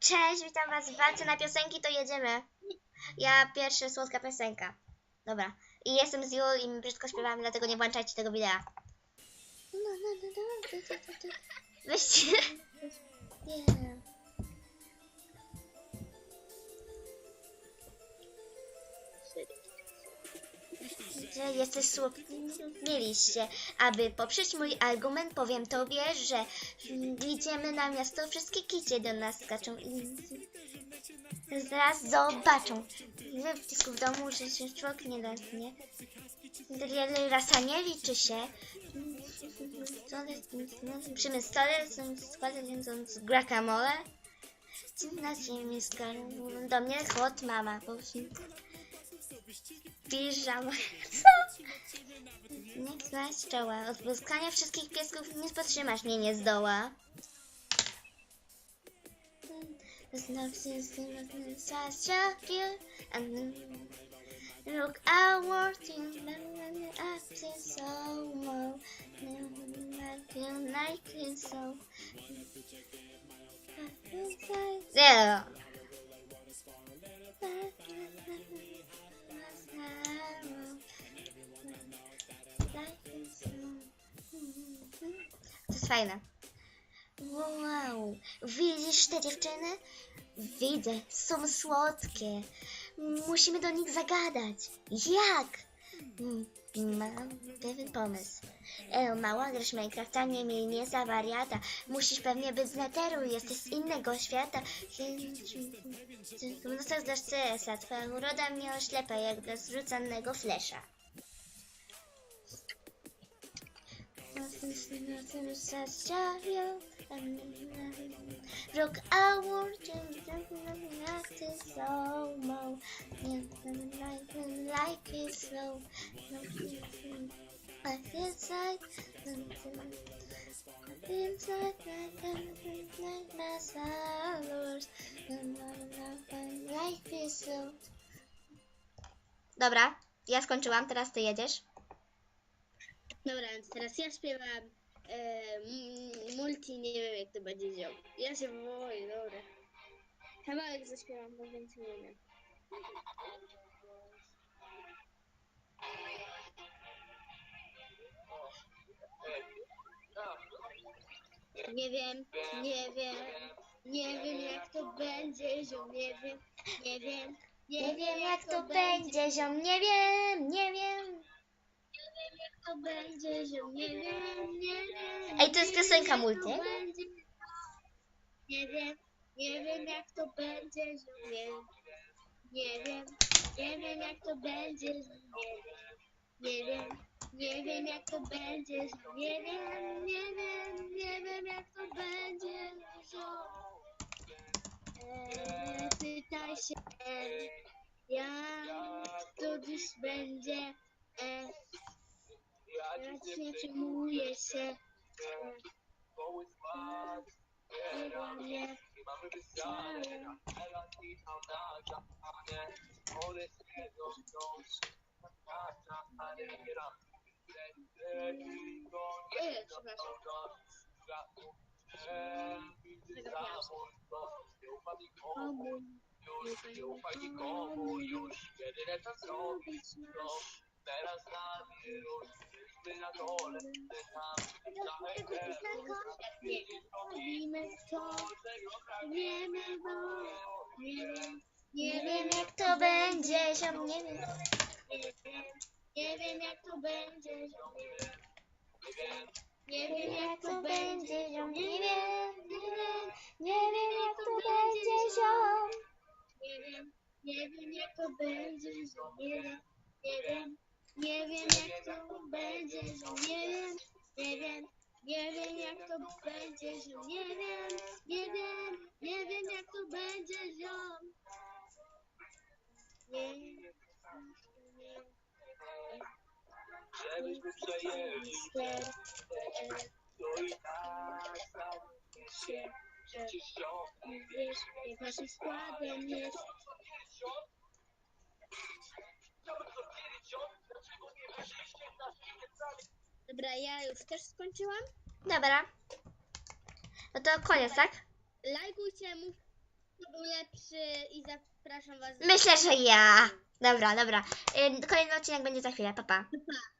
Cześć, witam was w walce na piosenki, to jedziemy. Ja pierwsza słodka piosenka. Dobra. I jestem z Jul i my brzydko śpiewamy, dlatego nie włączajcie tego widea. Weźcie. Nie. Że jesteś słodki. Mieliście. Aby poprzeć mój argument, powiem tobie, że mm, idziemy na miasto, wszystkie kicie do nas skaczą i zaraz zobaczą. Ile wcisków w domu, że się człowiek nie da, nie? Rasa nie liczy się. Przy mym stole są składy z guacamole. Na ziemi skarą do mnie chłod mama. Piżama. Co? Nie znać czoła. Od błyskania wszystkich piesków nie powstrzymasz mnie nie zdoła. Znów się Look outward in acting so like it's so. Yeah. Fajne. Wow, widzisz te dziewczyny? Widzę, są słodkie. Musimy do nich zagadać. Jak? Mm, Mam pewien pomysł. E, mała, grasz Minecrafta, nie miej nie za wariata. Musisz pewnie być z neteru, jesteś z innego świata. No tak dasz CS-a, twoja uroda mnie oślepa, jak dla zrzucanego flesza. Rock so. Like like. Dobra, ja skończyłam, teraz ty jedziesz. Dobra, więc teraz ja śpiewam e, multi, nie wiem jak to będzie działo. Ja się boję, dobra. Kawałek zaśpiewam, bo więcej nie wiem. Nie wiem, nie wiem, nie wiem jak to będzie, ziom, nie wiem, nie wiem, Nie wiem jak to będzie, ziom, nie wiem, nie wiem. Jak to będzie, nie wiem, nie wiem. Ej, to jest piosenka multi? Nie wiem, nie wiem jak to będzie, ziom, nie wiem. Nie wiem, nie wiem jak to będzie, ziom, nie wiem. Nie wiem, nie wiem jak to będzie, nie wiem, nie wiem, nie wiem jak to będzie, ziom. Eee, pytaj się, jak to dziś będzie, ja nie przyjmuję się, eee, nie, Eee, przepraszam. Komu nie będzie komu już co zrobić masz. Robimy to, wiemy, bo nie wiem, Nie wiem jak to będzie, ziom, nie wiem. nie wiem, nie wiem jak to będzie, ziom, nie wiem, nie wiem jak to będzie, ziom, nie wiem, nie wiem, Nie wiem jak to będzie, ziom. nie wiem, nie wiem jak to będzie, ziom, nie wiem, nie wiem, nie wiem jak to będzie, ziom, nie wiem, nie wiem, nie wiem jak to będzie, ziom, nie wiem, nie wiem, nie wiem jak to będzie, ziom. Nie wiem, nie Żebyśmy przejęli wiem, to i tak się, że się nie wiesz, jak naszym składem jest. Dobra, ja już też skończyłam. Dobra. No to koniec, tak? Lajkujcie, mów, kto był lepszy i zapraszam was. Myślę, że ja. Dobra, dobra. Y, Kolejny odcinek będzie za chwilę. Pa, pa. Pa.